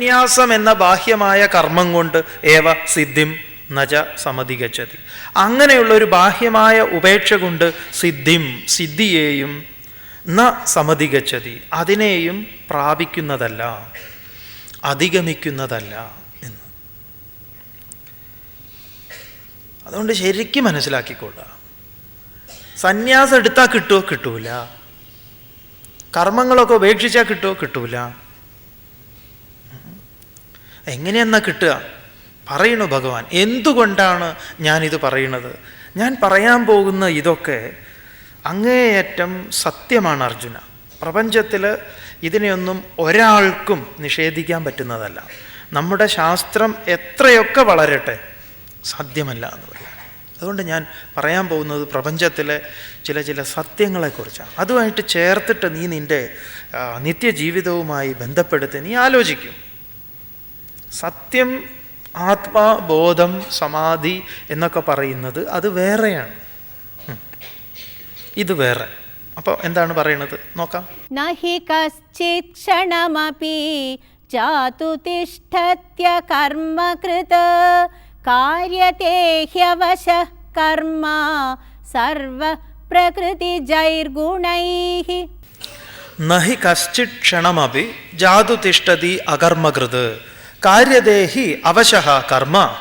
സന്യാസം എന്ന ബാഹ്യമായ കർമ്മം കൊണ്ട് ഏവ സിദ്ധിം നജ സമധികച്ചതി അങ്ങനെയുള്ള ഒരു ബാഹ്യമായ ഉപേക്ഷ കൊണ്ട് സിദ്ധിം സിദ്ധിയെയും ന സമധികച്ചതി അതിനെയും പ്രാപിക്കുന്നതല്ല അധിഗമിക്കുന്നതല്ല എന്ന്. അതുകൊണ്ട് ശരിക്കും മനസ്സിലാക്കിക്കൊള്ളുക. സന്യാസം എടുത്താൽ കിട്ടുമോ കിട്ടൂല. കർമ്മങ്ങളൊക്കെ ഉപേക്ഷിച്ചാൽ കിട്ടുമോ കിട്ടൂല. എങ്ങനെയെന്നാ കിട്ടുക? പറയണു ഭഗവാൻ. എന്തുകൊണ്ടാണ് ഞാനിത് പറയുന്നത് ഞാൻ പറയാൻ പോകുന്ന ഇതൊക്കെ അങ്ങേയറ്റം സത്യമാണ് അർജുന. പ്രപഞ്ചത്തിൽ ഇതിനെയൊന്നും ഒരാൾക്കും നിഷേധിക്കാൻ പറ്റുന്നതല്ല. നമ്മുടെ ശാസ്ത്രം എത്രയൊക്കെ വളരട്ടെ സാധ്യമല്ല എന്ന് പറയാം. അതുകൊണ്ട് ഞാൻ പറയാൻ പോകുന്നത് പ്രപഞ്ചത്തിലെ ചില ചില സത്യങ്ങളെക്കുറിച്ചാണ്. അതുമായിട്ട് ചേർത്തിട്ട് നീ നിന്റെ നിത്യജീവിതവുമായി ബന്ധപ്പെടുത്തി നീ ആലോചിക്കും. സത്യം ആത്മാ ബോധം സമാധി എന്നൊക്കെ പറയുന്നത് അത് വേറെയാണ്. ഇത് വേറെ. അപ്പൊ എന്താണ് പറയുന്നത് നോക്കാം. നഹി ക്ഷണമപി ജാതു സർവ പ്രകൃതി ജൈർഗുണൈഹി നഹി അകർമ്മകൃത് കാര്യദേഹി അവശഹ കർമ്മ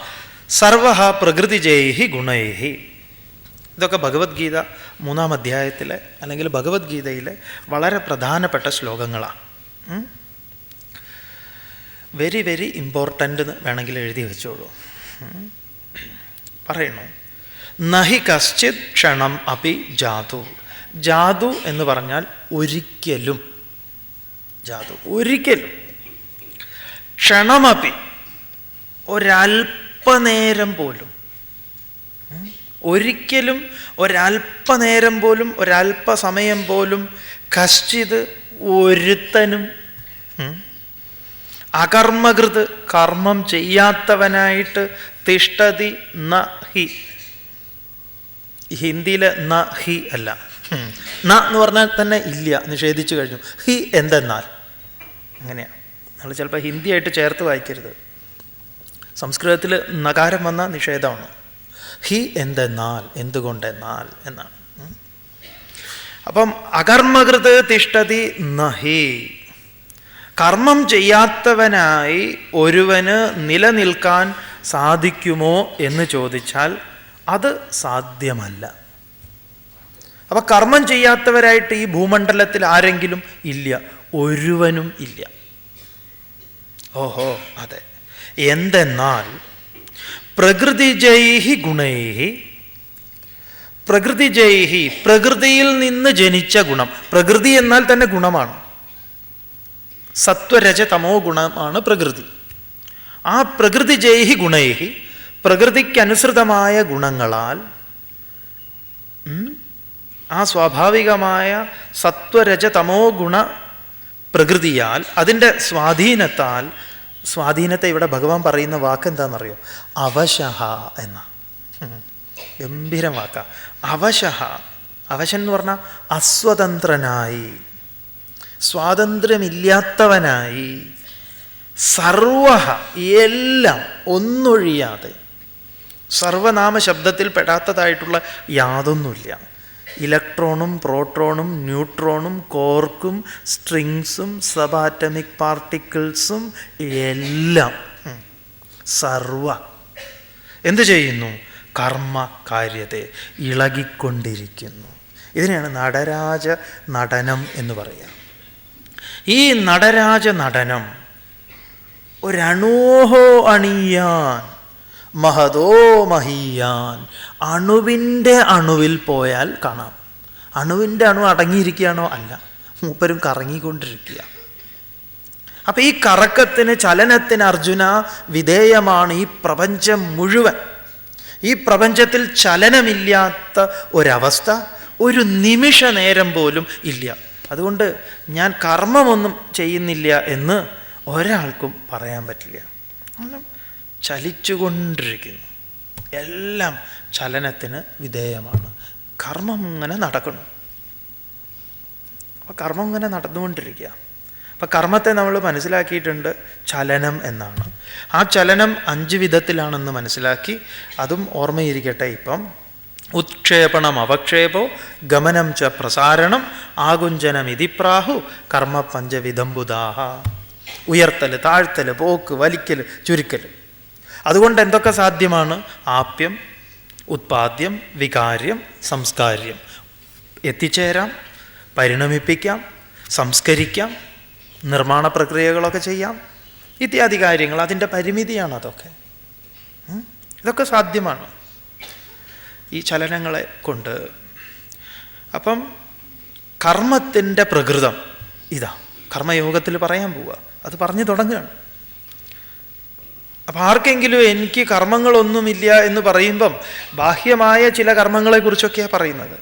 സർവ പ്രകൃതിജേഹി ഗുണേഹി. ഇതൊക്കെ ഭഗവത്ഗീത മൂന്നാം അധ്യായത്തിലെ അല്ലെങ്കിൽ ഭഗവത്ഗീതയിലെ വളരെ പ്രധാനപ്പെട്ട ശ്ലോകങ്ങളാണ്. വെരി വെരി ഇമ്പോർട്ടന്റ് എന്ന് വേണമെങ്കിൽ എഴുതി വെച്ചോളൂ. പറയണു. നഹി കശ്ചിത് ക്ഷണം അപി ജാതു. ജാതു എന്ന് പറഞ്ഞാൽ ഒരിക്കലും. ജാതു ഒരിക്കലും. ക്ഷണമപി. ഒരൽപ്പനേരം പോലും. ഒരിക്കലും ഒരൽപ്പനേരം പോലും ഒരൽപ്പസമയം പോലും കശ്ചിത് ഒരുത്തനും അകർമ്മകൃത് കർമ്മം ചെയ്യാത്തവനായിട്ട് തിഷ്ടതി ന ഹി ഹിന്ദിയിലെ ന ഹി അല്ല ന എന്ന് പറഞ്ഞാൽ തന്നെ ഇല്ല നിഷേധിച്ചു കഴിഞ്ഞു. ഹി എന്തെന്നാൽ. അങ്ങനെയാണ് നമ്മൾ ചിലപ്പോൾ ഹിന്ദിയായിട്ട് ചേർത്ത് വായിക്കരുത്. സംസ്കൃതത്തിൽ നകാരം വന്ന നിഷേധമാണ്. ഹി എന്തെന്നാൽ എന്തുകൊണ്ടെന്നാൽ എന്നാണ്. അപ്പം അകർമ്മകൃത് തിഷ്ടതി നഹി. കർമ്മം ചെയ്യാത്തവനായി ഒരുവന് നിലനിൽക്കാൻ സാധിക്കുമോ എന്ന് ചോദിച്ചാൽ അത് സാധ്യമല്ല. അപ്പം കർമ്മം ചെയ്യാത്തവരായിട്ട് ഈ ഭൂമണ്ഡലത്തിൽ ആരെങ്കിലും ഇല്ല ഒരുവനും ഇല്ല. ഓഹോ അതെ. എന്തെന്നാൽ പ്രകൃതിജൈഹി ഗുണൈഹി പ്രകൃതിജൈഹി പ്രകൃതിയിൽ നിന്ന് ജനിച്ച ഗുണം. പ്രകൃതി എന്നാൽ തന്നെ ഗുണമാണ്. സത്വരജ തമോ ഗുണമാണ് പ്രകൃതി. ആ പ്രകൃതി ജൈഹി ഗുണൈഹി പ്രകൃതിക്കനുസൃതമായ ഗുണങ്ങളാൽ ആ സ്വാഭാവികമായ സത്വരജ തമോ ഗുണ പ്രകൃതിയാൽ അതിന്റെ സ്വാധീനത്താൽ സ്വാധീനത്തെ ഇവിടെ ഭഗവാൻ പറയുന്ന വാക്ക് എന്താണെന്നറിയോ അവശഹ എന്ന. ഗംഭീരം വാക്ക. അവശഹ. അവശൻ എന്ന് പറഞ്ഞാൽ അസ്വതന്ത്രനായി സ്വാതന്ത്ര്യമില്ലാത്തവനായി സർവ എല്ലാം ഒന്നൊഴിയാതെ സർവനാമ ശബ്ദത്തിൽ പെടാത്തതായിട്ടുള്ള യാതൊന്നുമില്ല. ഇലക്ട്രോണും പ്രോട്രോണും ന്യൂട്രോണും കോർക്കും സ്ട്രിങ്സും സബാറ്റമിക് പാർട്ടിക്കിൾസും എല്ലാം സർവ. എന്തു ചെയ്യുന്നു? കർമ്മ കാര്യത്തെ ഇളകിക്കൊണ്ടിരിക്കുന്നു. ഇതിനെയാണ് നടരാജ നടനം എന്ന് പറയുക ഈ നടരാജ നടനം ഒരണോഹോ അണിയാൻ മഹതോ മഹിയാൻ. അണുവിന്റെ അണുവിൽ പോയാൽ കാണാം. അണുവിന്റെ അണു അടങ്ങിയിരിക്കുകയാണോ അല്ല. മൂപ്പരും കറങ്ങിക്കൊണ്ടിരിക്കുക. അപ്പം ഈ കറക്കത്തിന് ചലനത്തിന് അർജുന വിധേയമാണ് ഈ പ്രപഞ്ചം മുഴുവൻ. ഈ പ്രപഞ്ചത്തിൽ ചലനമില്ലാത്ത ഒരവസ്ഥ ഒരു നിമിഷ നേരം പോലും ഇല്ല. അതുകൊണ്ട് ഞാൻ കർമ്മമൊന്നും ചെയ്യുന്നില്ല എന്ന് ഒരാൾക്കും പറയാൻ പറ്റില്ല. ചലിച്ചുകൊണ്ടിരിക്കുന്നു. എല്ലാം ചലനത്തിന് വിധേയമാണ്. കർമ്മം ഇങ്ങനെ നടക്കണം അപ്പോൾ കർമ്മം ഇങ്ങനെ നടന്നുകൊണ്ടിരിക്കുക. അപ്പം കർമ്മത്തെ നമ്മൾ മനസ്സിലാക്കിയിട്ടുണ്ട് ചലനം എന്നാണ്. ആ ചലനം അഞ്ച് വിധത്തിലാണെന്ന് മനസ്സിലാക്കി അതും ഓർമ്മയിരിക്കട്ടെ ഇപ്പം. ഉത്ക്ഷേപണം അവക്ഷേപോ ഗമനം ച പ്രസാരണം ആകുഞ്ചനം ഇതിപ്രാഹു കർമ്മ പഞ്ചവിധംബുദാഹ ഉയർത്തൽ താഴ്ത്തൽ പോക്ക് വലിക്കൽ ചുരുക്കൽ അതുകൊണ്ട് എന്തൊക്കെ സാധ്യമാണ്? ആപ്യം ഉത്പാദ്യം വികാര്യം സംസ്കാര്യം. എത്തിച്ചേരാം പരിണമിപ്പിക്കാം സംസ്കരിക്കാം നിർമ്മാണ പ്രക്രിയകളൊക്കെ ചെയ്യാം. ഇത്യാദി കാര്യങ്ങൾ അതിന്റെ പരിമിതിയാണ് അതൊക്കെ. ഇതൊക്കെ സാധ്യമാണ് ഈ ചലനങ്ങളെ കൊണ്ട്. അപ്പം കർമ്മത്തിന്റെ പ്രകൃതം ഇതാ. കർമ്മയോഗത്തിൽ പറയാൻ പോവുക. അത് പറഞ്ഞു തുടങ്ങുകയാണ്. അപ്പം ആർക്കെങ്കിലും എനിക്ക് കർമ്മങ്ങളൊന്നുമില്ല എന്ന് പറയുമ്പം ബാഹ്യമായ ചില കർമ്മങ്ങളെക്കുറിച്ചൊക്കെയാണ് പറയുന്നത്.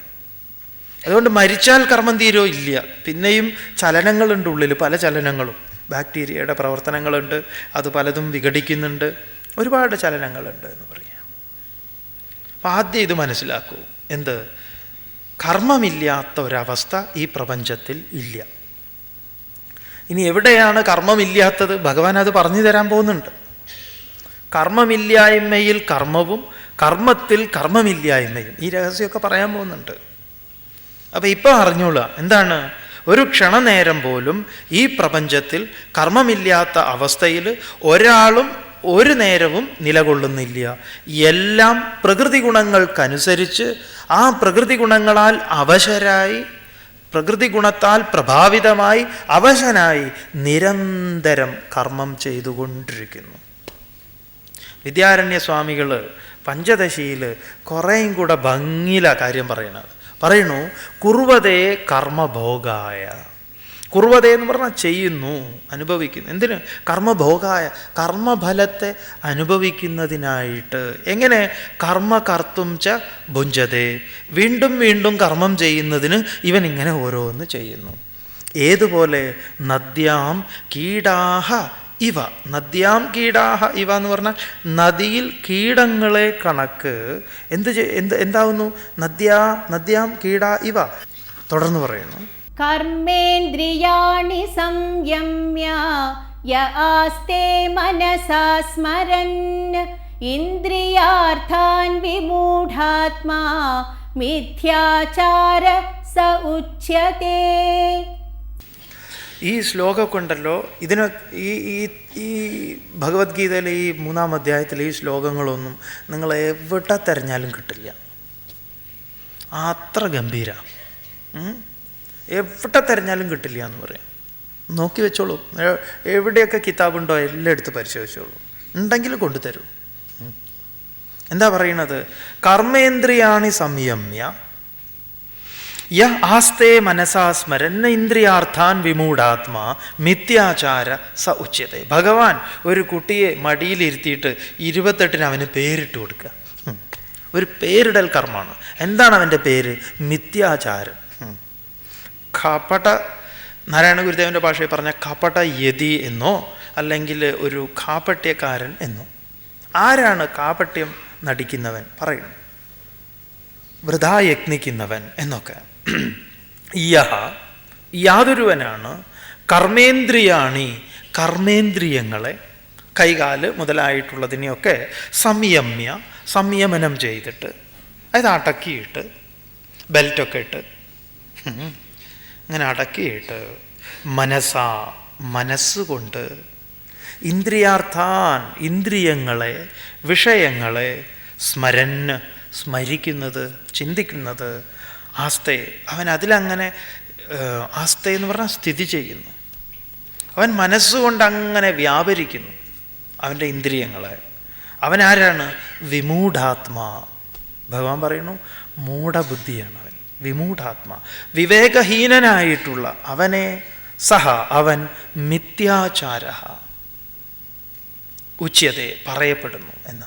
അതുകൊണ്ട് മരിച്ചാൽ കർമ്മം തീരോ ഇല്ല. പിന്നെയും ചലനങ്ങളുണ്ട് ഉള്ളിൽ പല ചലനങ്ങളും. ബാക്ടീരിയയുടെ പ്രവർത്തനങ്ങളുണ്ട് അത് പലതും വിഘടിക്കുന്നുണ്ട്. ഒരുപാട് ചലനങ്ങളുണ്ട് എന്ന് പറയാം. അപ്പം ആദ്യം ഇത് മനസ്സിലാക്കൂ. എന്ത്? കർമ്മമില്ലാത്ത ഒരവസ്ഥ ഈ പ്രപഞ്ചത്തിൽ ഇല്ല. ഇനി എവിടെയാണ് കർമ്മമില്ലാത്തത്? ഭഗവാൻ അത് പറഞ്ഞു തരാൻ പോകുന്നുണ്ട്. കർമ്മമില്ലായ്മയിൽ കർമ്മവും കർമ്മത്തിൽ കർമ്മമില്ലായ്മയും. ഈ രഹസ്യമൊക്കെ പറയാൻ പോകുന്നുണ്ട്. അപ്പം ഇപ്പം അറിഞ്ഞോളുക എന്താണ്? ഒരു ക്ഷണനേരം പോലും ഈ പ്രപഞ്ചത്തിൽ കർമ്മമില്ലാത്ത അവസ്ഥയിൽ ഒരാളും ഒരു നേരവും നിലകൊള്ളുന്നില്ല. എല്ലാം പ്രകൃതി ഗുണങ്ങൾക്കനുസരിച്ച് ആ പ്രകൃതി ഗുണങ്ങളാൽ അവശരായി പ്രകൃതി ഗുണത്താൽ പ്രഭാവിതമായി അവശനായി നിരന്തരം കർമ്മം ചെയ്തുകൊണ്ടിരിക്കുന്നു. വിദ്യാരണ്യ സ്വാമികൾ പഞ്ചദശിയിൽ കുറേയും കൂടെ ഭംഗിയില കാര്യം പറയണത്. പറയണു കുർവതേ കർമ്മഭോഗായ. കുറുവതേ എന്ന് പറഞ്ഞാൽ ചെയ്യുന്നു അനുഭവിക്കുന്നു. എന്തിന്? കർമ്മഭോഗായ കർമ്മഫലത്തെ അനുഭവിക്കുന്നതിനായിട്ട്. എങ്ങനെ? കർമ്മ കർത്തും ച ഭുഞ്ചതേ. വീണ്ടും വീണ്ടും കർമ്മം ചെയ്യുന്നതിന് ഇവൻ ഇങ്ങനെ ഓരോന്ന് ചെയ്യുന്നു. ഏതുപോലെ? നദ്യാം കീടാഹ ഇവ നദ്യാം കീടാഹ ഇവ എന്ന് പറഞ്ഞാൽ നദിയിൽ കീടങ്ങളെ കണക്ക്. എന്ത് എന്ത് എന്താവുന്നു? നദ്യാ നദ്യാം കീടാ ഇവ. തുടർന്ന് പറയുന്നു. കർമ്മേന്ദ്രിയാണി സംയമ്യ മനസാ ഇന്ദ്രിയാർത്ഥാൻ വിമൂഢാത്മാ മിഥ്യാചാര സ ഉച്യത്തെ ഈ ശ്ലോകമൊക്കെ ഉണ്ടല്ലോ ഇതിന് ഈ ഈ ഈ ഭഗവത്ഗീതയിലെ ഈ മൂന്നാം അധ്യായത്തിലെ ഈ ശ്ലോകങ്ങളൊന്നും നിങ്ങൾ എവിടെ തിരഞ്ഞാലും കിട്ടില്ല. അത്ര ഗംഭീര. എവിടെ തിരഞ്ഞാലും കിട്ടില്ല എന്ന് പറയാം. നോക്കി വെച്ചോളൂ. എവിടെയൊക്കെ കിതാബുണ്ടോ എല്ലാം എടുത്ത് പരിശോധിച്ചോളൂ. ഉണ്ടെങ്കിൽ കൊണ്ടുതരൂ. എന്താ പറയണത്? കർമ്മേന്ദ്രിയാണി സംയമ്യ. യ ആസ്തേ മനസാ സ്മരന്ന ഇന്ദ്രിയാർത്ഥാൻ വിമൂഢാത്മാ മിഥ്യാചാര സ ഉച്ചത ഭഗവാൻ ഒരു കുട്ടിയെ മടിയിലിരുത്തിയിട്ട് ഇരുപത്തെട്ടിന് അവന് പേരിട്ട് കൊടുക്കുക. ഒരു പേരിടൽ കർമ്മമാണ്. എന്താണ് അവന്റെ പേര്? മിഥ്യാചാരം. കപട നാരായണ ഗുരുദേവന്റെ ഭാഷയിൽ പറഞ്ഞ കപട യതി എന്നോ അല്ലെങ്കിൽ ഒരു കാപട്യക്കാരൻ എന്നോ. ആരാണ് കാപട്യം നടിക്കുന്നവൻ? പറയുന്നു. വൃഥാ യത്നിക്കുന്നവൻ എന്നൊക്കെ. യഹ യാതൊരുവനാണ്. കർമ്മേന്ദ്രിയാണി. കർമ്മേന്ദ്രിയങ്ങളെ കൈകാൽ മുതലായിട്ടുള്ളതിനെയൊക്കെ സംയമ്യ സംയമനം ചെയ്തിട്ട് അതായത് അടക്കിയിട്ട് ബെൽറ്റൊക്കെ ഇട്ട് അങ്ങനെ അടക്കിയിട്ട് മനസ്സാ മനസ്സുകൊണ്ട് ഇന്ദ്രിയാർത്ഥാൻ ഇന്ദ്രിയങ്ങളെ വിഷയങ്ങളെ സ്മരന് സ്മരിക്കുന്നത് ചിന്തിക്കുന്നത് ആസ്തേ. അവൻ അതിലങ്ങനെ ആസ്ത എന്ന് പറഞ്ഞാൽ സ്ഥിതി ചെയ്യുന്നു. അവൻ മനസ്സുകൊണ്ട് അങ്ങനെ വ്യാപരിക്കുന്നു അവന്റെ ഇന്ദ്രിയങ്ങളെ. അവൻ ആരാണ്? വിമൂഢാത്മാ. ഭഗവാൻ പറയുന്നു മൂഢബുദ്ധിയാണ് അവൻ. വിമൂഢാത്മാ. വിവേകഹീനനായിട്ടുള്ള അവനെ സഹ അവൻ മിഥ്യാചാര ഉച്യത്തെ പറയപ്പെടുന്നു എന്ന്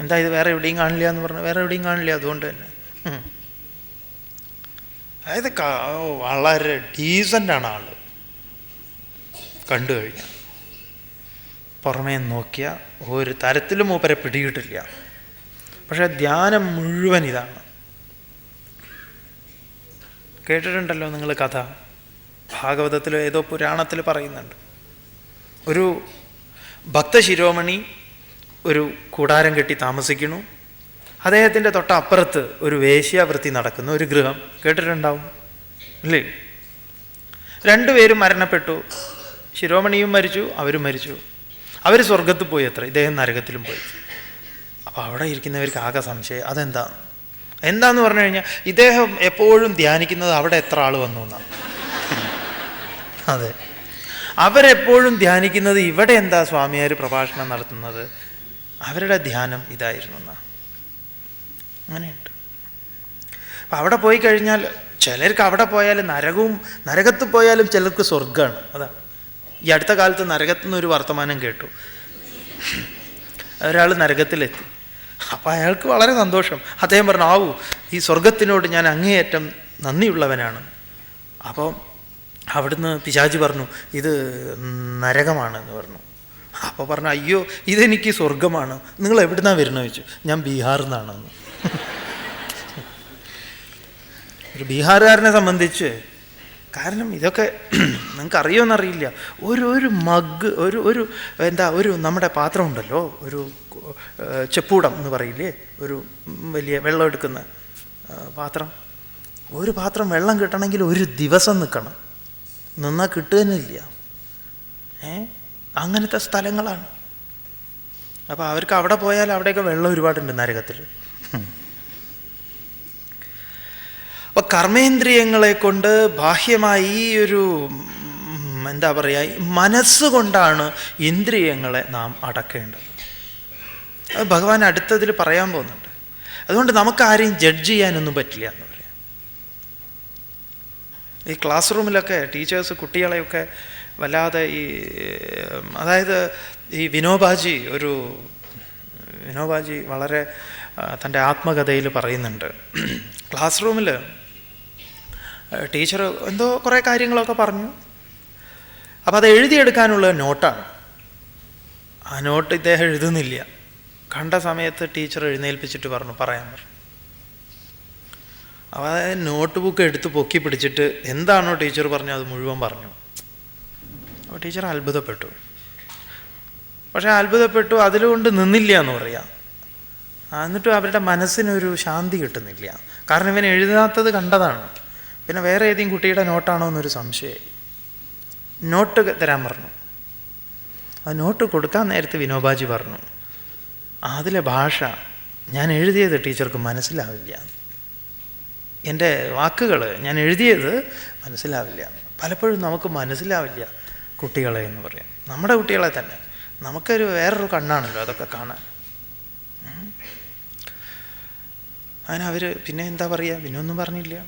എന്താ ഇത് വേറെ എവിടെയും കാണില്ല എന്ന് പറഞ്ഞു വേറെ എവിടെയും കാണില്ല അതുകൊണ്ട് തന്നെ. അതായത് വളരെ ഡീസന്റാണ് ആൾ. കണ്ടു കഴിഞ്ഞാൽ പുറമേ നോക്കിയ ഒരു തരത്തിലും മൂപ്പരെ പിടികിട്ടില്ല. പക്ഷേ ധ്യാനം മുഴുവൻ ഇതാണ്. കേട്ടിട്ടുണ്ടല്ലോ നിങ്ങൾ കഥ? ഭാഗവതത്തിലോ ഏതോ പുരാണത്തിൽ പറയുന്നുണ്ട്. ഒരു ഭക്തശിരോമണി ഒരു കൂടാരം കെട്ടി താമസിക്കുന്നു. അദ്ദേഹത്തിന്റെ തൊട്ടപ്പുറത്ത് ഒരു വേശ്യാവൃത്തി നടക്കുന്ന ഒരു ഗൃഹം. കേട്ടിട്ടുണ്ടാവും? അല്ലേ രണ്ടുപേരും മരണപ്പെട്ടു. ശിരോമണിയും മരിച്ചു അവരും മരിച്ചു. അവർ സ്വർഗത്ത് പോയി അത്ര. ഇദ്ദേഹം നരകത്തിലും പോയി. അപ്പോൾ അവിടെ ഇരിക്കുന്നവർക്ക് ആകെ സംശയം. അതെന്താ? എന്താന്ന് പറഞ്ഞു കഴിഞ്ഞാൽ ഇദ്ദേഹം എപ്പോഴും ധ്യാനിക്കുന്നത് അവിടെ എത്ര ആൾ വന്നു എന്നാണ് അതെ. അവരെപ്പോഴും ധ്യാനിക്കുന്നത് ഇവിടെ എന്താ സ്വാമിയാർ പ്രഭാഷണം നടത്തുന്നത്? അവരുടെ ധ്യാനം ഇതായിരുന്നു എന്നാ. അങ്ങനെയുണ്ട്. അപ്പം അവിടെ പോയി കഴിഞ്ഞാൽ ചിലർക്ക് അവിടെ പോയാൽ നരകവും നരകത്ത് പോയാലും ചിലർക്ക് സ്വർഗമാണ് അതാണ് ഈ അടുത്ത കാലത്ത് നരകത്തു നിന്നൊരു വർത്തമാനം കേട്ടു. ഒരാൾ നരകത്തിലെത്തി. അപ്പം അയാൾക്ക് വളരെ സന്തോഷം. അദ്ദേഹം പറഞ്ഞു ആവൂ ഈ സ്വർഗത്തിനോട് ഞാൻ അങ്ങേയറ്റം നന്ദിയുള്ളവനാണ്. അപ്പോൾ അവിടുന്ന് പിശാജി പറഞ്ഞു ഇത് നരകമാണ് എന്ന് പറഞ്ഞു. അപ്പോൾ പറഞ്ഞു അയ്യോ ഇതെനിക്ക് സ്വർഗമാണ് നിങ്ങൾ എവിടുന്നാണ് വരുന്നത്? ചോദിച്ചു. ഞാൻ ബീഹാറിൽ നിന്നാണെന്ന്. ഒരു ബീഹാറുകാരനെ സംബന്ധിച്ച് കാരണം ഇതൊക്കെ നിങ്ങൾക്ക് അറിയുമെന്നറിയില്ല ഒരു ഒരു മഗ് ഒരു ഒരു എന്താ ഒരു നമ്മുടെ പാത്രം ഉണ്ടല്ലോ ഒരു ചെപ്പൂടം എന്ന് പറയില്ലേ ഒരു വലിയ വെള്ളം എടുക്കുന്ന പാത്രം. ഒരു പാത്രം വെള്ളം കിട്ടണമെങ്കിൽ ഒരു ദിവസം നിൽക്കണം. നിന്നാൽ കിട്ടുകയില്ല ഏ? അങ്ങനത്തെ സ്ഥലങ്ങളാണ്. അപ്പോൾ അവർക്ക് അവിടെ പോയാൽ അവിടെയൊക്കെ വെള്ളം ഒരുപാടുണ്ട് നരകത്തിൽ. അപ്പൊ കർമ്മേന്ദ്രിയങ്ങളെ കൊണ്ട് ബാഹ്യമായി ഈ ഒരു എന്താ പറയുക മനസ്സുകൊണ്ടാണ് ഇന്ദ്രിയങ്ങളെ നാം അടക്കേണ്ടത്. അത് ഭഗവാൻ അടുത്തതിൽ പറയാൻ പോകുന്നുണ്ട്. അതുകൊണ്ട് നമുക്ക് ആരെയും ജഡ്ജ് ചെയ്യാനൊന്നും പറ്റില്ല എന്ന് പറയാം. ഈ ക്ലാസ് റൂമിലൊക്കെ ടീച്ചേഴ്സ് കുട്ടികളെയൊക്കെ വല്ലാതെ ഈ അതായത് ഈ വിനോബാജി ഒരു വിനോബാജി വളരെ തന്റെ ആത്മകഥയിൽ പറയുന്നുണ്ട്. ക്ലാസ് റൂമിൽ ടീച്ചർ എന്തോ കുറേ കാര്യങ്ങളൊക്കെ പറഞ്ഞു. അപ്പോൾ അത് എഴുതിയെടുക്കാനുള്ള നോട്ടാണ്. ആ നോട്ട് ഇദ്ദേഹം എഴുതുന്നില്ല. കണ്ട സമയത്ത് ടീച്ചർ എഴുന്നേൽപ്പിച്ചിട്ട് പറഞ്ഞു പറയാൻ പറഞ്ഞു അപ്പോൾ നോട്ട് ബുക്ക് എടുത്ത് പൊക്കി പിടിച്ചിട്ട് എന്താണോ ടീച്ചർ പറഞ്ഞു അത് മുഴുവൻ പറഞ്ഞു. അപ്പോൾ ടീച്ചർ അത്ഭുതപ്പെട്ടു. പക്ഷേ അത്ഭുതപ്പെട്ടു അതിലുകൊണ്ട് നിന്നില്ല എന്ന് പറയാം. എന്നിട്ടും അവരുടെ മനസ്സിനൊരു ശാന്തി കിട്ടുന്നില്ല. കാരണം ഇവൻ എഴുതാത്തത് കണ്ടതാണ്. പിന്നെ വേറെ ഏതെങ്കിലും കുട്ടിയുടെ നോട്ടാണോ എന്നൊരു സംശയമായി. നോട്ട് തരാൻ പറഞ്ഞു. ആ നോട്ട് കൊടുക്കാൻ നേരത്തെ വിനോബാജി പറഞ്ഞു അതിലെ ഭാഷ ഞാൻ എഴുതിയത് ടീച്ചർക്ക് മനസ്സിലാവില്ല. എന്റെ വാക്കുകൾ ഞാൻ എഴുതിയത് മനസ്സിലാവില്ല. പലപ്പോഴും നമുക്ക് മനസ്സിലാവില്ല കുട്ടികളെ എന്ന് പറയാം. നമ്മുടെ കുട്ടികളെ തന്നെ. നമുക്കൊരു വേറൊരു കണ്ണാണല്ലോ അതൊക്കെ കാണാൻ. അങ്ങനെ അവർ പിന്നെ എന്താ പറയുക പിന്നെ ഒന്നും പറഞ്ഞില്ല.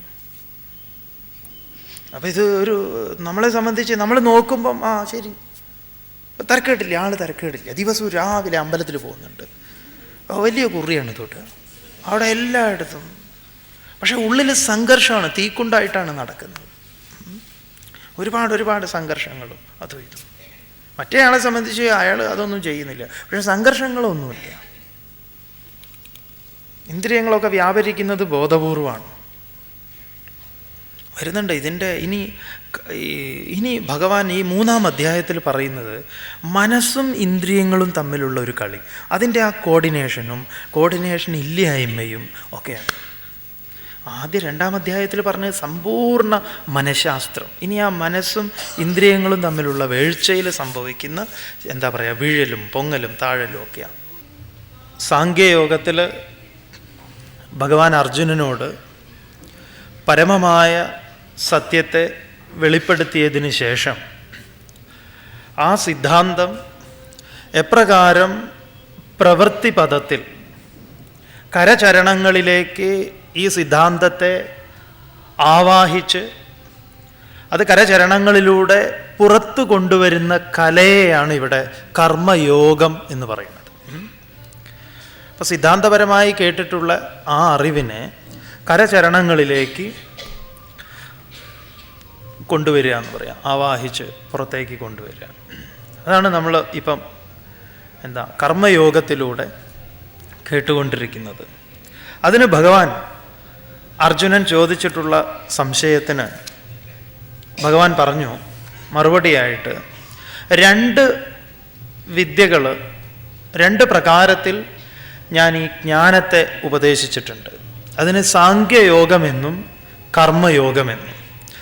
അപ്പം ഇത് ഒരു നമ്മളെ സംബന്ധിച്ച് നമ്മൾ നോക്കുമ്പം ആ ശരി. തിരക്കേട്ടില്ല ആൾ തിരക്കേടില്ല. ദിവസവും രാവിലെ അമ്പലത്തിൽ പോകുന്നുണ്ട്. വലിയ കുറിയാണ് തൊട്ട് അവിടെ എല്ലായിടത്തും. പക്ഷേ ഉള്ളിൽ സംഘർഷമാണ് തീക്കുണ്ടായിട്ടാണ് നടക്കുന്നത്. ഒരുപാട് ഒരുപാട് സംഘർഷങ്ങളും അതും ഇതും. മറ്റേ ആളെ സംബന്ധിച്ച് അയാൾ അതൊന്നും ചെയ്യുന്നില്ല. പക്ഷെ സംഘർഷങ്ങളൊന്നുമില്ല. ഇന്ദ്രിയങ്ങളൊക്കെ വ്യാപരിക്കുന്നത് ബോധപൂർവമാണ്. വരുന്നുണ്ട് ഇതിന്റെ ഇനി ഇനി ഭഗവാൻ ഈ മൂന്നാം അധ്യായത്തിൽ പറയുന്നത് മനസ്സും ഇന്ദ്രിയങ്ങളും തമ്മിലുള്ള ഒരു കളി. അതിന്റെ ആ കോർഡിനേഷനും കോർഡിനേഷൻ ഇല്ലായ്മയും ഒക്കെയാണ്. ആദ്യ രണ്ടാം അധ്യായത്തിൽ പറഞ്ഞത് സമ്പൂർണ മനഃശാസ്ത്രം. ഇനി ആ മനസ്സും ഇന്ദ്രിയങ്ങളും തമ്മിലുള്ള വീഴ്ചയിൽ സംഭവിക്കുന്ന എന്താ പറയുക വീഴലും പൊങ്ങലും താഴലും ഒക്കെയാണ്. സാങ്കേയോഗത്തിൽ ഭഗവാൻ അർജുനനോട് പരമമായ സത്യത്തെ വെളിപ്പെടുത്തിയതിന് ശേഷം ആ സിദ്ധാന്തം എപ്രകാരം പ്രവൃത്തിപഥത്തിൽ കരചരണങ്ങളിലേക്ക് ഈ സിദ്ധാന്തത്തെ ആവാഹിച്ച് അത് കരചരണങ്ങളിലൂടെ പുറത്തു കൊണ്ടുവരുന്ന കലയെയാണ് ഇവിടെ കർമ്മയോഗം എന്ന് പറയുന്നത്. അപ്പോൾ സിദ്ധാന്തപരമായി കേട്ടിട്ടുള്ള ആ അറിവിനെ കരചരണങ്ങളിലേക്ക് കൊണ്ടുവരിക എന്ന് പറയാം. ആവാഹിച്ച് പുറത്തേക്ക് കൊണ്ടുവരിക. അതാണ് നമ്മൾ ഇപ്പം എന്താ കർമ്മയോഗത്തിലൂടെ കേട്ടുകൊണ്ടിരിക്കുന്നത്. അതിന് ഭഗവാൻ അർജുനൻ ചോദിച്ചിട്ടുള്ള സംശയത്തിന് ഭഗവാൻ പറഞ്ഞു മറുപടിയായിട്ട് രണ്ട് വിദ്യകൾ രണ്ട് പ്രകാരത്തിൽ ഞാൻ ഈ ജ്ഞാനത്തെ ഉപദേശിച്ചിട്ടുണ്ട്. അതിന് സാങ്ക്യയോഗമെന്നും കർമ്മയോഗമെന്നും.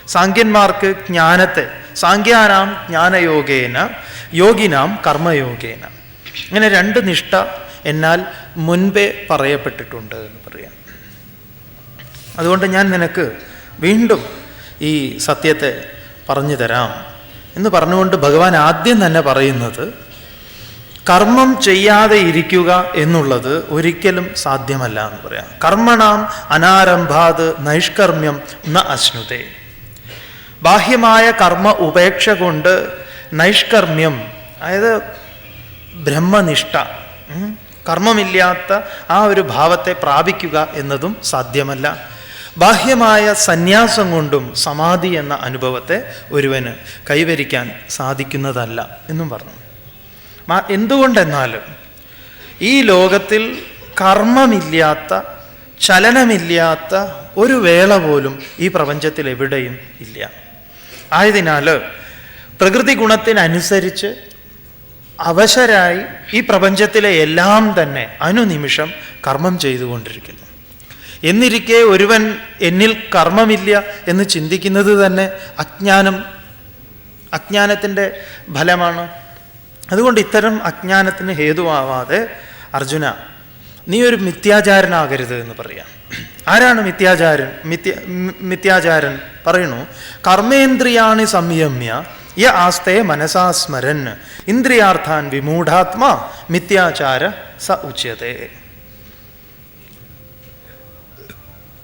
സാങ്ക്യന്മാർക്ക് ജ്ഞാനത്തെ സാങ്ക്യാനാം ജ്ഞാനയോഗേന യോഗിനാം കർമ്മയോഗേന. ഇങ്ങനെ രണ്ട് നിഷ്ഠ എന്നാൽ മുൻപേ പറയപ്പെട്ടിട്ടുണ്ട് എന്ന് പറയാം. അതുകൊണ്ട് ഞാൻ നിനക്ക് വീണ്ടും ഈ സത്യത്തെ പറഞ്ഞു തരാം എന്ന് പറഞ്ഞുകൊണ്ട് ഭഗവാൻ ആദ്യം തന്നെ പറയുന്നത് കർമ്മം ചെയ്യാതെ ഇരിക്കുക എന്നുള്ളത് ഒരിക്കലും സാധ്യമല്ല എന്ന് പറയാം. കർമ്മണാം അനാരംഭാത് നൈഷ്കർമ്മ്യം ന അശ്നുതേ. ബാഹ്യമായ കർമ്മ ഉപേക്ഷ കൊണ്ട് നൈഷ്കർമ്മ്യം അതായത് ബ്രഹ്മനിഷ്ഠ കർമ്മമില്ലാത്ത ആ ഒരു ഭാവത്തെ പ്രാപിക്കുക എന്നതും സാധ്യമല്ല. ബാഹ്യമായ സന്യാസം കൊണ്ടും സമാധി എന്ന അനുഭവത്തെ ഒരുവന് കൈവരിക്കാൻ സാധിക്കുന്നതല്ല എന്നും പറഞ്ഞു. എന്തുകൊണ്ടെന്നാലും ഈ ലോകത്തിൽ കർമ്മമില്ലാത്ത ചലനമില്ലാത്ത ഒരു വേള പോലും ഈ പ്രപഞ്ചത്തിൽ എവിടെയും ഇല്ല. ആയതിനാൽ പ്രകൃതി ഗുണത്തിനനുസരിച്ച് അവശരായി ഈ പ്രപഞ്ചത്തിലെ എല്ലാം തന്നെ അനുനിമിഷം കർമ്മം ചെയ്തുകൊണ്ടിരിക്കുന്നു. എന്നിരിക്കെ ഒരുവൻ എന്നിൽ കർമ്മമില്ല എന്ന് ചിന്തിക്കുന്നത് തന്നെ അജ്ഞാനം അജ്ഞാനത്തിന്റെ ഫലമാണ്. അതുകൊണ്ട് ഇത്തരം അജ്ഞാനത്തിന് ഹേതുവാവാതെ അർജുന നീ ഒരു മിഥ്യാചാരനാകരുത് എന്ന് പറയാം. ആരാണ് മിഥ്യാചാരൻ? മിഥ്യ മിഥ്യാചാരൻ പറയുന്നു കർമ്മേന്ദ്രിയാണി സംയമ്യ യ ആസ്തേ മനസാസ്മരൻ ഇന്ദ്രിയാർത്ഥാൻ വിമൂഢാത്മാ മിഥ്യാചാര സ ഉച്യത്തെ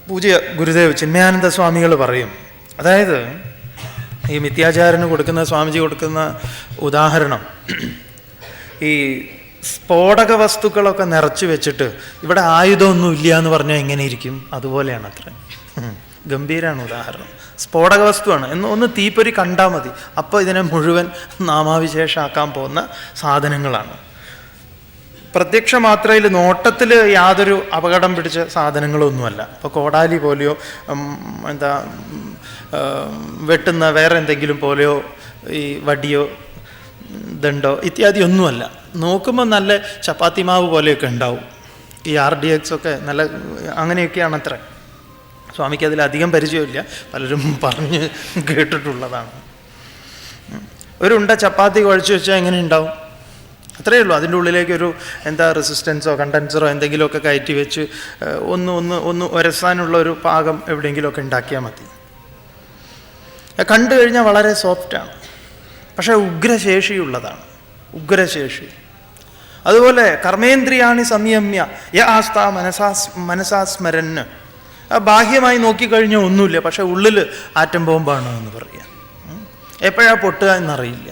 പൂജ്യ ഗുരുദേവ് ചിന്മയാനന്ദ സ്വാമികൾ പറയും അതായത് ഈ മിഥ്യാചാരന് കൊടുക്കുന്ന സ്വാമിജി കൊടുക്കുന്ന ഉദാഹരണം. ഈ സ്ഫോടക വസ്തുക്കളൊക്കെ നിറച്ചു വെച്ചിട്ട് ഇവിടെ ആയുധമൊന്നും ഇല്ല എന്ന് പറഞ്ഞാൽ എങ്ങനെ ഇരിക്കും? അതുപോലെയാണ് അത്ര. ഗംഭീരാണ് ഉദാഹരണം. സ്ഫോടക വസ്തുവാണ്. എന്ന് ഒന്ന് തീപ്പൊരി കണ്ടാൽ മതി. അപ്പോൾ ഇതിനെ മുഴുവൻ നാമാവിശേഷമാക്കാൻ പോകുന്ന സാധനങ്ങളാണ്. പ്രത്യക്ഷ മാത്രയിൽ നോട്ടത്തിൽ യാതൊരു അപകടം പിടിച്ച സാധനങ്ങളൊന്നുമല്ല. ഇപ്പോൾ കോടാലി പോലെയോ എന്താ വെട്ടുന്ന വേറെ എന്തെങ്കിലും പോലെയോ ഈ വടിയോ ദണ്ടോ ഇത്യാദി ഒന്നുമല്ല. നോക്കുമ്പോൾ നല്ല ചപ്പാത്തി മാവ് പോലെയൊക്കെ ഉണ്ടാവും. ഈ ആർ ഡി എക്സ് ഒക്കെ നല്ല അങ്ങനെയൊക്കെയാണ് അത്ര. സ്വാമിക്ക് അതിലധികം പരിചയമില്ല. പലരും പറഞ്ഞ് കേട്ടിട്ടുള്ളതാണ്. ഒരു ഉണ്ട ചപ്പാത്തി കുഴച്ച് വെച്ചാൽ എങ്ങനെ ഉണ്ടാവും? അത്രയേ ഉള്ളൂ. അതിന്റെ ഉള്ളിലേക്ക് ഒരു എന്താ റെസിസ്റ്റൻസോ കണ്ടൻസറോ എന്തെങ്കിലുമൊക്കെ കയറ്റി വെച്ച് ഒന്ന് ഒന്ന് ഒന്ന് ഉരസാനുള്ള ഒരു പാകം എവിടെയെങ്കിലുമൊക്കെ ഉണ്ടാക്കിയാൽ മതി. കണ്ടു കഴിഞ്ഞാൽ വളരെ സോഫ്റ്റാണ് പക്ഷേ ഉഗ്രശേഷിയുള്ളതാണ്. ഉഗ്രശേഷി. അതുപോലെ കർമ്മേന്ദ്രിയാണി സംയമ്യ യ ആസ്ത മനസാ മനസാസ്മരന്. ബാഹ്യമായി നോക്കിക്കഴിഞ്ഞാൽ ഒന്നുമില്ല പക്ഷേ ഉള്ളിൽ ആറ്റം ബോംബാണ് എന്ന് പറയുക എപ്പോഴാണ് പൊട്ടുക എന്നറിയില്ല.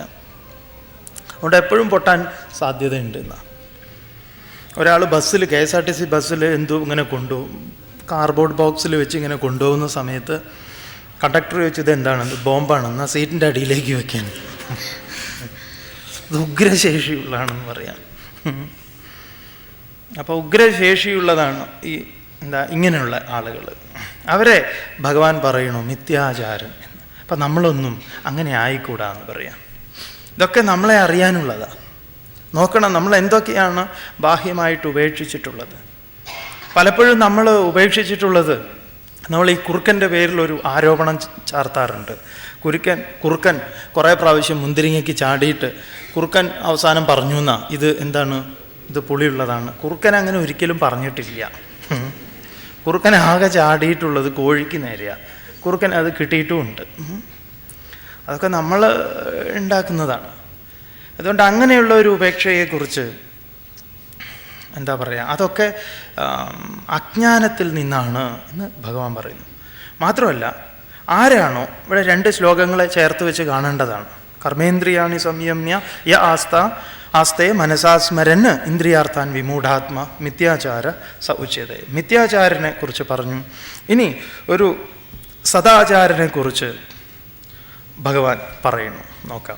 അതുകൊണ്ട് എപ്പോഴും പൊട്ടാൻ സാധ്യതയുണ്ട് എന്നാണ് ഒരാൾ ബസ്സിൽ K S R T C ബസ്സിൽ എന്തോ ഇങ്ങനെ കൊണ്ടുപോകും കാർബോർഡ് ബോക്സിൽ വെച്ച് ഇങ്ങനെ കൊണ്ടുപോകുന്ന സമയത്ത് കണ്ടക്ടർ എന്താണ് ഇത് ബോംബാണ്. എന്നാൽ സീറ്റിന്റെ അടിയിലേക്ക് വെക്കാൻ. ഉഗ്രശേഷിയുള്ളതാണെന്ന് പറയാം. അപ്പോൾ ഉഗ്രശേഷിയുള്ളതാണ് ഈ എന്താ ഇങ്ങനെയുള്ള ആളുകൾ അവരെ ഭഗവാൻ പറയണു മിഥ്യാചാരം എന്ന്. അപ്പം നമ്മളൊന്നും അങ്ങനെ ആയിക്കൂടാ എന്ന് പറയാം. ഇതൊക്കെ നമ്മളെ അറിയാനുള്ളതാണ് നോക്കണം നമ്മൾ എന്തൊക്കെയാണ് ബാഹ്യമായിട്ട് ഉപേക്ഷിച്ചിട്ടുള്ളത്. പലപ്പോഴും നമ്മൾ ഉപേക്ഷിച്ചിട്ടുള്ളത് നമ്മൾ ഈ കുറുക്കന്റെ പേരിൽ ഒരു ആരോപണം ചാർത്താറുണ്ട്. കുരുക്കൻ കുറുക്കൻ കുറേ പ്രാവശ്യം മുന്തിരിങ്ങയ്ക്ക് ചാടിയിട്ട് കുറുക്കൻ അവസാനം പറഞ്ഞു എന്നാ ഇത് എന്താണ്? ഇത് പുളിയുള്ളതാണ്. കുറുക്കൻ അങ്ങനെ ഒരിക്കലും പറഞ്ഞിട്ടില്ല. കുറുക്കൻ ആകെ ചാടിയിട്ടുള്ളത് കോഴിക്ക് നേരെയാണ് കുറുക്കൻ അത് കിട്ടിയിട്ടുമുണ്ട്. അതൊക്കെ നമ്മൾ ഉണ്ടാക്കുന്നതാണ്. അതുകൊണ്ട് അങ്ങനെയുള്ള ഒരു ഉപേക്ഷയെക്കുറിച്ച് എന്താ പറയുക അതൊക്കെ അജ്ഞാനത്തിൽ നിന്നാണ് എന്ന് ഭഗവാൻ പറയുന്നു. മാത്രമല്ല ആരാണോ ഇവിടെ രണ്ട് ശ്ലോകങ്ങളെ ചേർത്ത് വെച്ച് കാണേണ്ടതാണ്. കർമ്മേന്ദ്രിയാണി സംയമ്യ യ ആസ്ത ആസ്തേ മനസാസ്മരന് ഇന്ദ്രിയാർത്ഥാൻ വിമൂഢാത്മ മിഥ്യാചാര സ ഉച്യത മിഥ്യാചാരനെ കുറിച്ച് പറഞ്ഞു. ഇനി ഒരു സദാചാരനെ കുറിച്ച് ഭഗവാൻ പറയുന്നു. നോക്കാം.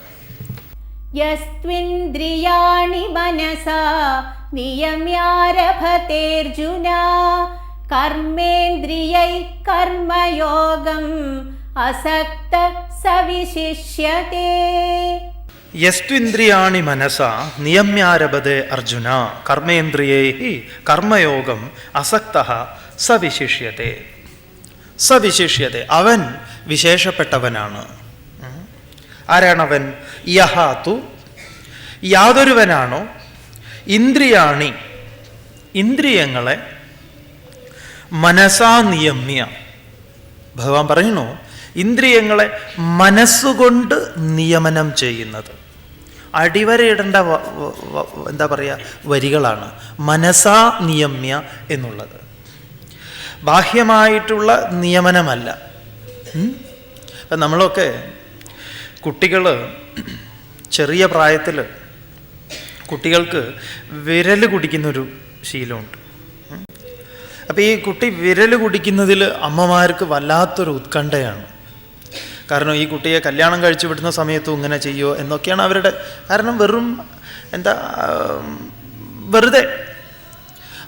യസ്ത്വിന്ദ്രിയാണി മനസാ കർമ്മയോഗം അസക്ത സവിശിഷ്യത്തെ യസ്ത്വിന്ദ്രിയാണി മനസ നിയമ്യാരഭത് അർജുന. കർമ്മേന്ദ്രിയൈ കർമ്മയോഗം അസക്ത സവിശിഷ്യത്തെ സവിശിഷ്യത്തെ അവൻ വിശേഷപ്പെട്ടവനാണ്. ആരാണവൻ? യഹാതു. യാതൊരുവനാണോ? ഇന്ദ്രിയാണി. ഇന്ദ്രിയങ്ങളെ മനസാ നിയമ്യ. ഭഗവാൻ പറയുന്നു ഇന്ദ്രിയങ്ങളെ മനസ്സുകൊണ്ട് നിയമനം ചെയ്യുന്നത്. അടിവരയിടേണ്ട എന്താ പറയുക വരികളാണ്. മനസാ നിയമ്യ എന്നുള്ളത്. ബാഹ്യമായിട്ടുള്ള നിയമനമല്ല. നമ്മളൊക്കെ കുട്ടികൾ ചെറിയ പ്രായത്തിൽ കുട്ടികൾക്ക് വിരൽ കുടിക്കുന്നൊരു ശീലമുണ്ട്. അപ്പോൾ അപ്പം ഈ കുട്ടി വിരൽ കുടിക്കുന്നതിൽ അമ്മമാർക്ക് വല്ലാത്തൊരു ഉത്കണ്ഠയാണ്. കാരണം ഈ കുട്ടിയെ കല്യാണം കഴിച്ചു വിടുന്ന സമയത്തും ഇങ്ങനെ ചെയ്യുമോ എന്നൊക്കെയാണ് അവരുടെ കാരണം വെറും എന്താ വെറുതെ.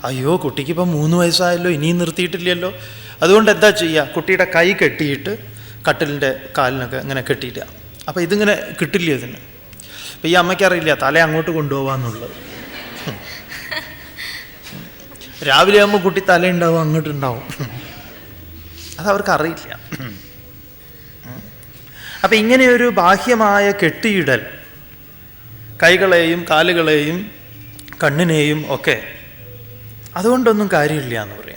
അയ്യോ കുട്ടിക്ക് ഇപ്പം മൂന്ന് വയസ്സായല്ലോ ഇനിയും നിർത്തിയിട്ടില്ലല്ലോ. അതുകൊണ്ട് എന്താ ചെയ്യുക? കുട്ടിയുടെ കൈ കെട്ടിയിട്ട് കട്ടിലിന്റെ കാലിനൊക്കെ ഇങ്ങനെ കെട്ടിയിടുക. അപ്പോൾ ഇതിങ്ങനെ കിട്ടില്ല ഇതിന്? അപ്പം ഈ അമ്മയ്ക്കറിയില്ല തല അങ്ങോട്ട് കൊണ്ടുപോകാന്നുള്ളത് രാവിലെ ആകുമ്പോൾ കുട്ടി തല ഉണ്ടാവും അങ്ങോട്ട് ഉണ്ടാവും അത് അവർക്ക് അറിയില്ല. അപ്പം ഇങ്ങനെയൊരു ബാഹ്യമായ കെട്ടിയിടൽ കൈകളെയും കാലുകളെയും കണ്ണിനെയും ഒക്കെ അതുകൊണ്ടൊന്നും കാര്യമില്ല എന്ന് പറയും.